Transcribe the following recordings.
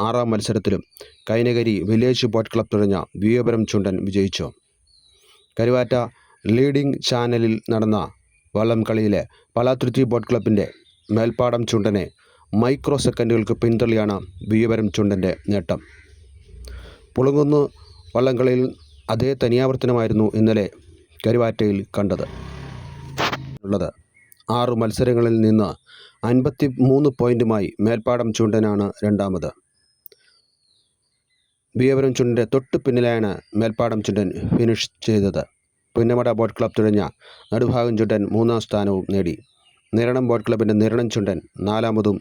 ആറാം മത്സരത്തിലും Kainakari village boat club തുടങ്ങിയ വിയപുരം ചുണ്ടൻ വിജയിച്ചു. കരുവാറ്റ ലീഡിംഗ് ചാനലിൽ നടന്ന വള്ളം കളിയിലെ പലാതൃത്തി ബോട്ട് ക്ലബിന്റെ മേൽപ്പാടം ചുണ്ടനെ മൈക്രോ സെക്കൻഡുകൾക്ക് പിന്തള്ളിയാണ് വിയപുരം ചുണ്ടന്റെ നേട്ടം. പുളുങ്കുന്ന് വള്ളംകളിയിൽ അതേ തനിയാവർത്തനമായിരുന്നു ഇന്നലെ കരുവാറ്റയിൽ കണ്ടത്. ഉള്ളത് ആറു മത്സരങ്ങളിൽ നിന്ന് അൻപത്തി മൂന്ന് പോയിന്റുമായി മേൽപ്പാടം ചുണ്ടനാണ് രണ്ടാമത്. ബിയവരം ചുണ്ടിന്റെ തൊട്ട് പിന്നിലാണ് മേൽപ്പാടം ചുണ്ടൻ ഫിനിഷ് ചെയ്തത്. പുന്നമട ബോട്ട് ക്ലബ് തുഴഞ്ഞ നടുഭാഗം ചുണ്ടൻ മൂന്നാം സ്ഥാനവും നേടി. നിരണം ബോട്ട് ക്ലബിന്റെ നിരണം ചുണ്ടൻ നാലാമതും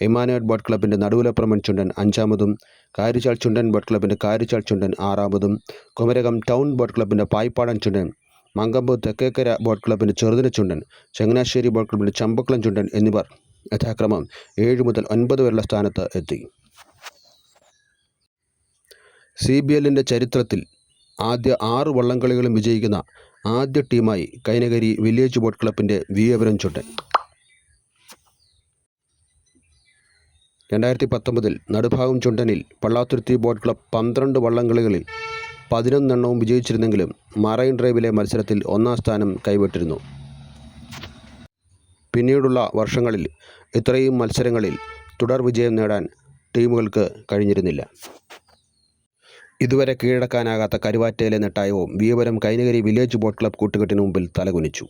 ഇമാനുവൽ ബോട്ട് ക്ലബിന്റെ നടുവിലപ്രമൻ ചുണ്ടൻ അഞ്ചാമതും കാരിച്ചാൽ ചുണ്ടൻ ബോട്ട് ക്ലബിന്റെ കാരിച്ചാൽ ചുണ്ടൻ ആറാമതും കുമരകം ടൗൺ ബോട്ട് ക്ലബിന്റെ പായ്പാടൻ ചുണ്ടൻ മങ്കമ്പ് തെക്കേക്കര ബോട്ട് ക്ലബിന്റെ ചെറുതിന ചുണ്ടൻ ചങ്ങനാശ്ശേരി ബോട്ട് ക്ലബിന്റെ ചമ്പക്കുളം ചുണ്ടൻ എന്നിവർ യഥാക്രമം ഏഴ് മുതൽ ഒൻപത് വരെയുള്ള സ്ഥാനത്ത് എത്തി. സി ബി എല്ലിന്റെ ചരിത്രത്തിൽ ആദ്യ ആറ് വള്ളംകളികളും വിജയിക്കുന്ന ആദ്യ ടീമായി കൈനകരി വില്ലേജ് ബോട്ട് ക്ലബിന്റെ വിയവരം ചുട്ടൻ. രണ്ടായിരത്തി പത്തൊമ്പതിൽ നടുഭാഗം ചുണ്ടനിൽ പള്ളാത്തുരുത്തി ബോട്ട് ക്ലബ് പന്ത്രണ്ട് വള്ളംകളികളിൽ പതിനൊന്നെണ്ണവും വിജയിച്ചിരുന്നെങ്കിലും മറൈൻ ഡ്രൈവിലെ മത്സരത്തിൽ ഒന്നാം സ്ഥാനം കൈവിട്ടിരുന്നു. പിന്നീടുള്ള വർഷങ്ങളിൽ ഇത്രയും മത്സരങ്ങളിൽ തുടർ വിജയം നേടാൻ ടീമുകൾക്ക് കഴിഞ്ഞിരുന്നില്ല. ഇതുവരെ കീഴടക്കാനാകാത്ത കരുവാറ്റയിലെ നെട്ടായവും വീവരം കൈനകരി വില്ലേജ് ബോട്ട് ക്ലബ് കൂട്ടുകെട്ടിന് മുമ്പിൽ തലകുനിച്ചു.